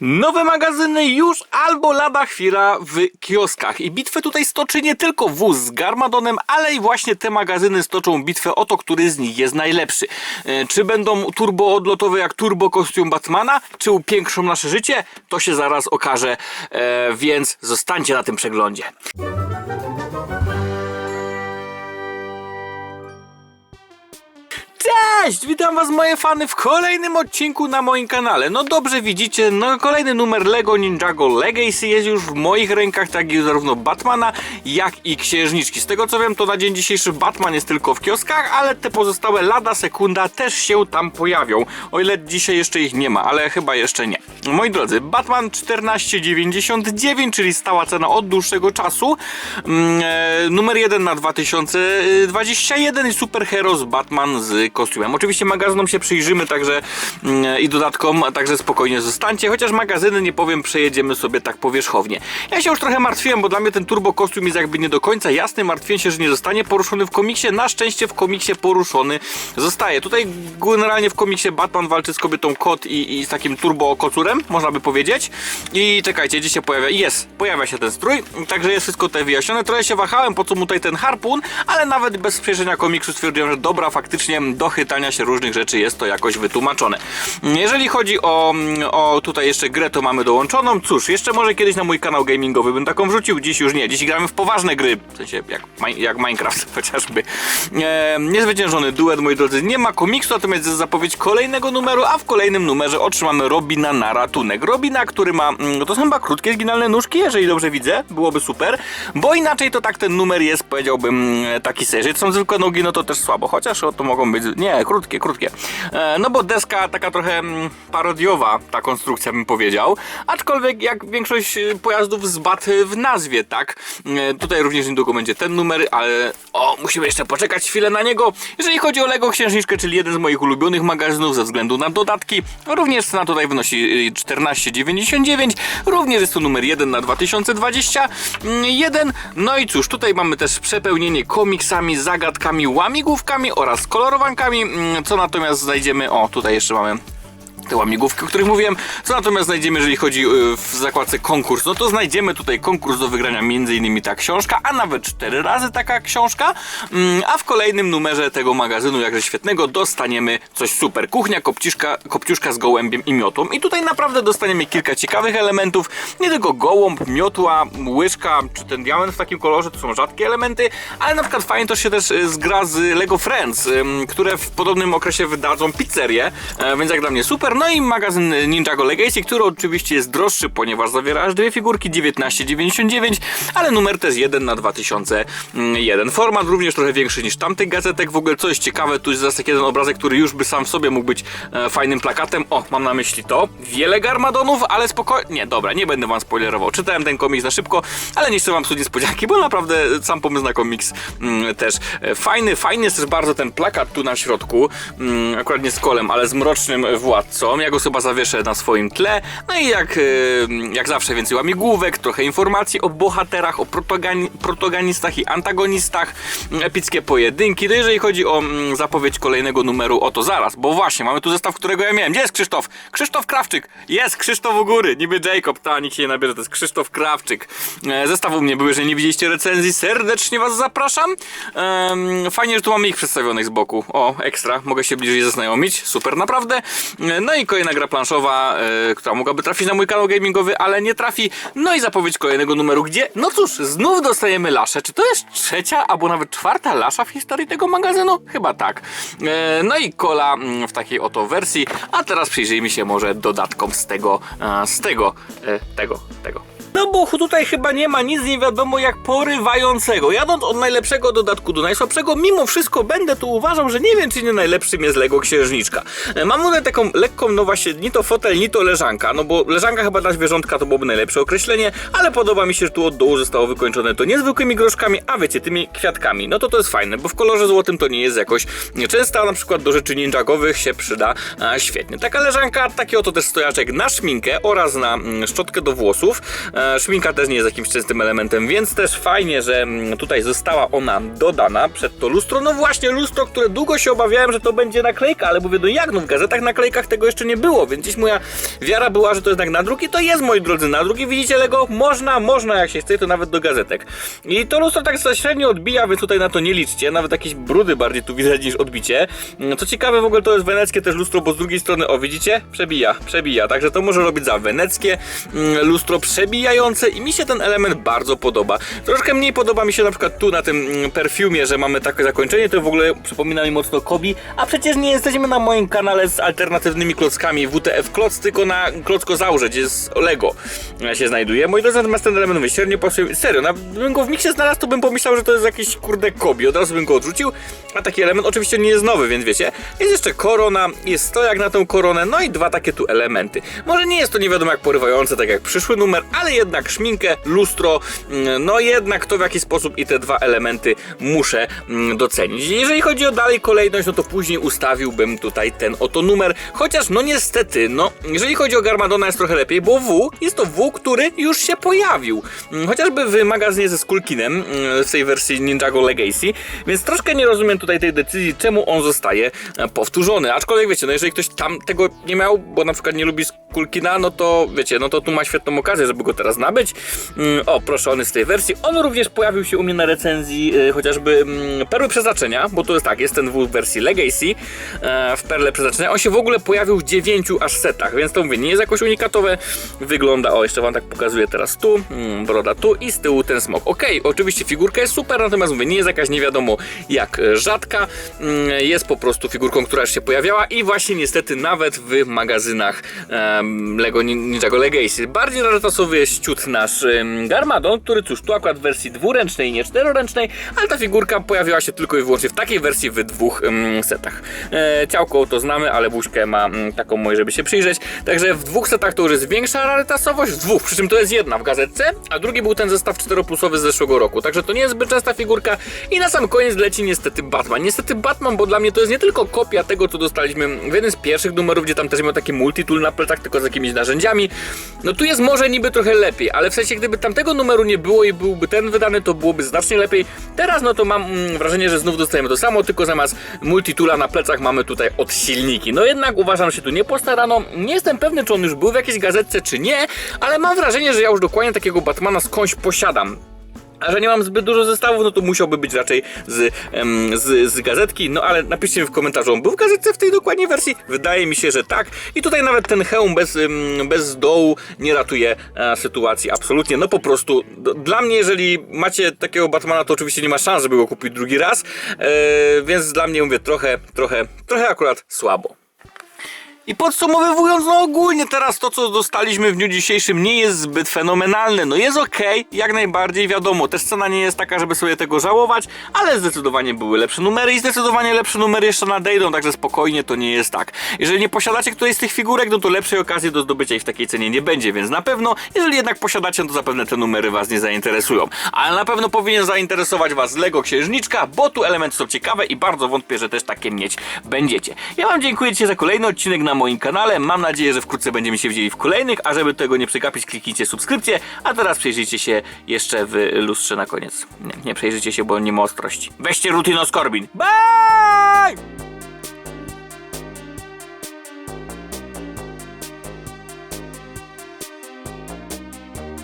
Nowe magazyny już albo lada chwila w kioskach. I bitwę tutaj stoczy nie tylko wóz z Garmadonem, ale i właśnie te magazyny stoczą bitwę o to, który z nich jest najlepszy. E, Czy będą turbo odlotowe jak turbo kostium Batmana, czy upiększą nasze życie? To się zaraz okaże, e, więc zostańcie na tym przeglądzie. Cześć! Witam was moje fany w kolejnym odcinku na moim kanale. No dobrze widzicie, no kolejny numer Lego Ninjago Legacy jest już w moich rękach, tak i zarówno Batmana, jak i Księżniczki. Z tego co wiem, to na dzień dzisiejszy Batman jest tylko w kioskach, ale te pozostałe lada sekunda też się tam pojawią. O ile dzisiaj jeszcze ich nie ma, ale chyba jeszcze nie. Moi drodzy, Batman 1499, czyli stała cena od dłuższego czasu. Mm, e, numer 1 na 2021 i Super Heroes Batman z kostiumem. Oczywiście magazynom się przyjrzymy także mm, i dodatkom, a także spokojnie zostańcie, chociaż magazyny nie powiem, przejedziemy sobie tak powierzchownie. Ja się już trochę martwiłem, bo dla mnie ten turbo kostium jest jakby nie do końca jasny. Martwiłem się, że nie zostanie poruszony w komiksie. Na szczęście w komiksie poruszony zostaje. Tutaj generalnie w komiksie Batman walczy z kobietą kot i, i z takim turbo kocurem, można by powiedzieć. I czekajcie, gdzie się pojawia? Jest, pojawia się ten strój, także jest wszystko tutaj wyjaśnione. Trochę się wahałem, po co mu tutaj ten harpun, ale nawet bez przejrzenia komiksu stwierdziłem, że dobra, faktycznie do się różnych rzeczy jest to jakoś wytłumaczone. Jeżeli chodzi o, o tutaj jeszcze grę, to mamy dołączoną. Cóż, jeszcze może kiedyś na mój kanał gamingowy bym taką wrzucił, dziś już nie. Dziś gramy w poważne gry, w sensie jak, jak Minecraft chociażby. E, niezwyciężony duet, moi drodzy, nie ma komiksu, natomiast jest zapowiedź kolejnego numeru, a w kolejnym numerze otrzymamy Robina na ratunek. Robina, który ma, mm, to są chyba krótkie, zginalne nóżki, jeżeli dobrze widzę, byłoby super, bo inaczej to tak ten numer jest, powiedziałbym, e, taki to są zwykłe nogi, no to też słabo, chociaż to mogą być, nie, krótkie, krótkie. E, no bo deska taka trochę mm, parodiowa, ta konstrukcja bym powiedział, aczkolwiek jak większość e, pojazdów z BAT w nazwie, tak? E, tutaj również niedługo będzie ten numer, ale o, musimy jeszcze poczekać chwilę na niego. Jeżeli chodzi o Lego Księżniczkę, czyli jeden z moich ulubionych magazynów ze względu na dodatki, również cena tutaj wynosi y, 14,99, również jest to numer 1 na 2021. No i cóż, tutaj mamy też przepełnienie komiksami, zagadkami, łamigłówkami oraz kolorowankami, Mm, co natomiast znajdziemy, o tutaj jeszcze mamy te łamigłówki, o których mówiłem. Co natomiast znajdziemy, jeżeli chodzi y, w zakładce konkurs, no to znajdziemy tutaj konkurs do wygrania innymi ta książka, a nawet cztery razy taka książka, Mm, a w kolejnym numerze tego magazynu, jakże świetnego, dostaniemy coś super. Kuchnia, kopciuszka, kopciuszka z gołębiem i miotłą. I tutaj naprawdę dostaniemy kilka ciekawych elementów, nie tylko gołąb, miotła, łyżka, czy ten diament w takim kolorze, to są rzadkie elementy, ale na przykład fajnie to się też y, zgra z Lego Friends, które w podobnym okresie wydadzą pizzerię, e, więc jak dla mnie super. No i magazyn Ninjago Legacy, który oczywiście jest droższy, ponieważ zawiera aż dwie figurki, 19,99, ale numer jest 1 na 2001. Format również trochę większy niż tamtych gazetek. W ogóle coś ciekawe, tu jest zaraz jeden obrazek, który już by sam w sobie mógł być e, fajnym plakatem. O, mam na myśli to. Wiele garmadonów, ale spokojnie. Nie, dobra, nie będę wam spoilerował. Czytałem ten komiks na szybko, ale nie chcę wam psuć niespodzianki, bo naprawdę sam pomysł na komiks mm, też e, fajny. Fajny jest też bardzo ten plakat tu na środku, mm, akurat nie z kolem, ale z mrocznym władcą. Ja go chyba zawieszę na swoim tle. No i jak, e, jak zawsze więcej łamigłówek, trochę informacji o bohaterach, o protogani- protagonistach i antagonistach, mm, epickie pojedynki. No jeżeli chodzi o mm, zapowiedź kolejnego numeru, o to zaraz, bo właśnie mamy tu zestaw, którego ja miałem. Gdzie jest Krzysztof? Krzysztof Krawczyk! Jest Krzysztof u góry, niby Jacob, ta nikt się nie nabierze, to jest Krzysztof Krawczyk. E, zestaw u mnie był, jeżeli nie widzieliście recenzji, serdecznie was zapraszam. Fajnie, że tu mamy ich przedstawionych z boku. O, ekstra, mogę się bliżej zaznajomić, super naprawdę. E, no i kolejna gra planszowa, e, która mogłaby trafić na mój kanał gamingowy, ale nie trafi. No i zapowiedź kolejnego numeru, gdzie, no cóż, znów dostajemy laszę. Czy to jest trzecia albo nawet czwarta lasza w historii tego magazynu? Chyba tak. E, no i kola mm, w takiej oto wersji. A teraz przyjrzyjmy się może dodatkom z tego, e, z tego, tego, tego. No bo tutaj chyba nie ma nic nie wiadomo jak porywającego. Jadąc od najlepszego dodatku do najsłabszego, mimo wszystko będę tu uważał, że nie wiem czy nie najlepszym jest Lego Księżniczka. E, Mam tutaj taką lekką, no właśnie, ni to fotel, ni to leżanka, no bo leżanka chyba dla zwierzątka to byłoby najlepsze określenie, ale podoba mi się, że tu od dołu zostało wykończone to niezwykłymi groszkami, a wiecie, tymi kwiatkami. No to to jest fajne, bo w kolorze złotym to nie jest jakoś często, a na przykład do rzeczy ninjagowych się przyda a, świetnie. Taka leżanka, taki oto też stojaczek na szminkę oraz na mm, szczotkę do włosów. Szminka też nie jest jakimś częstym elementem, więc też fajnie, że mm, tutaj została ona dodana przed to lustro. No właśnie, lustro, które długo się obawiałem, że to będzie naklejka, ale mówię, no jak, no w gazetach naklejkach tego jeszcze nie było, więc dziś moja wiara była, że to jest tak nadruk i to jest, moi drodzy, nadruk i widzicie Lego, można, można jak się chce, to nawet do gazetek. I to lustro tak średnio odbija, więc tutaj na to nie liczcie, nawet jakieś brudy bardziej tu widać niż odbicie. Mm, Co ciekawe, w ogóle to jest weneckie też lustro, bo z drugiej strony, o widzicie, przebija, przebija, także to może robić za weneckie mm, lustro przebijające i mi się ten element bardzo podoba. Troszkę mniej podoba mi się na przykład tu na tym mm, perfumie, że mamy takie zakończenie, to w ogóle przypomina mi mocno Kobi, a przecież nie jesteśmy na moim kanale z alternatywnymi klockami WTF Kloc, tylko na Klockozaurze, gdzie jest Lego e, się znajduje. Moi drodzy, natomiast ten element średnio pasuje, serio, na, bym go w miksie znalazł, to bym pomyślał, że to jest jakiś kurde Kobi, od razu bym go odrzucił, a taki element oczywiście nie jest nowy, więc wiecie, jest jeszcze korona, jest stojak na tę koronę, no i dwa takie tu elementy. Może nie jest to nie wiadomo jak porywające, tak jak przyszły numer, ale jednak szminkę, lustro, mm, no jednak to w jaki sposób i te dwa elementy muszę mm, docenić. Jeżeli chodzi o dalej kolejność, no to później ustawiłbym tutaj ten oto numer, chociaż no niestety, no jeżeli chodzi o Garmadona jest trochę lepiej, bo W jest to W, który już się pojawił. Mm, Chociażby w magazynie ze Skulkinem w tej wersji Ninjago Legacy, więc troszkę nie rozumiem tutaj tej decyzji, czemu on zostaje e, powtórzony. Aczkolwiek wiecie, no jeżeli ktoś tam tego nie miał, bo na przykład nie lubi Skulkina, no to wiecie, no to tu ma świetną okazję, żeby go teraz nabyć. Mm, O, proszę, on jest w tej wersji. On również pojawił się u mnie na recenzji e, chociażby mm, Perły Przeznaczenia, bo to jest tak, jest ten W wersji Legacy e, w Perle Przeznaczenia. On się w ogóle pojawił w 9 aż setach, więc to mówię, nie jest jakoś unikatowe. Wygląda, o, jeszcze wam tak pokazuję teraz tu, mm, broda tu i z tyłu ten smok. Okej, oczywiście figurka jest super, natomiast mówię, nie jest jakaś nie wiadomo jak e, rzadka. Jest po prostu figurką, która już się pojawiała i właśnie niestety nawet w magazynach Lego Ninjago Legacy. Bardziej rarytasowy jest nasz Garmadon, który cóż, tu akurat w wersji dwuręcznej, nie czteroręcznej, ale ta figurka pojawiła się tylko i wyłącznie w takiej wersji w dwóch setach. E, ciałko to znamy, ale buźkę ma taką moją, żeby się przyjrzeć. Także w dwóch setach to już jest większa rarytasowość, w dwóch, przy czym to jest jedna w gazetce, a drugi był ten zestaw 4-plusowy z zeszłego roku. Także to nie jest zbyt częsta figurka. I na sam koniec leci niestety Batman. Niestety Batman, bo dla mnie to jest nie tylko kopia tego, co dostaliśmy w jednym z pierwszych numerów, gdzie tam też miał taki multitool na plecach, tylko z jakimiś narzędziami. No tu jest może niby trochę lepiej, ale w sensie gdyby tamtego numeru nie było i byłby ten wydany, to byłoby znacznie lepiej. Teraz no to mam mm, wrażenie, że znów dostajemy to samo, tylko zamiast multitoola na plecach mamy tutaj odsilniki. No jednak uważam, że się tu nie postarano. Nie jestem pewny, czy on już był w jakiejś gazetce, czy nie, ale mam wrażenie, że ja już dokładnie takiego Batmana skądś posiadam. A że nie mam zbyt dużo zestawów, no to musiałby być raczej z, em, z, z gazetki. No ale napiszcie mi w komentarzu, on był w gazetce w tej dokładnie wersji? Wydaje mi się, że tak. I tutaj nawet ten hełm bez, em, bez dołu nie ratuje e, sytuacji absolutnie. No po prostu, d- dla mnie, jeżeli macie takiego Batmana, to oczywiście nie ma szans, żeby go kupić drugi raz. E, więc dla mnie, mówię, trochę, trochę, trochę akurat słabo. I podsumowując, no ogólnie teraz to, co dostaliśmy w dniu dzisiejszym nie jest zbyt fenomenalne. No jest ok, jak najbardziej, wiadomo, też cena nie jest taka, żeby sobie tego żałować, ale zdecydowanie były lepsze numery i zdecydowanie lepsze numery jeszcze nadejdą, także spokojnie to nie jest tak. Jeżeli nie posiadacie którejś z tych figurek, no to lepszej okazji do zdobycia ich w takiej cenie nie będzie, więc na pewno, jeżeli jednak posiadacie, no to zapewne te numery was nie zainteresują. Ale na pewno powinien zainteresować was Lego Księżniczka, bo tu elementy są ciekawe i bardzo wątpię, że też takie mieć będziecie. Ja wam dziękuję dzisiaj za kolejny odcinek na moim kanale. Mam nadzieję, że wkrótce będziemy się widzieli w kolejnych, a żeby tego nie przegapić, kliknijcie subskrypcję, a teraz przejrzyjcie się jeszcze w lustrze na koniec. Nie, nie przejrzyjcie się, bo nie ma ostrości. Weźcie Rutino Skorbin. Bye!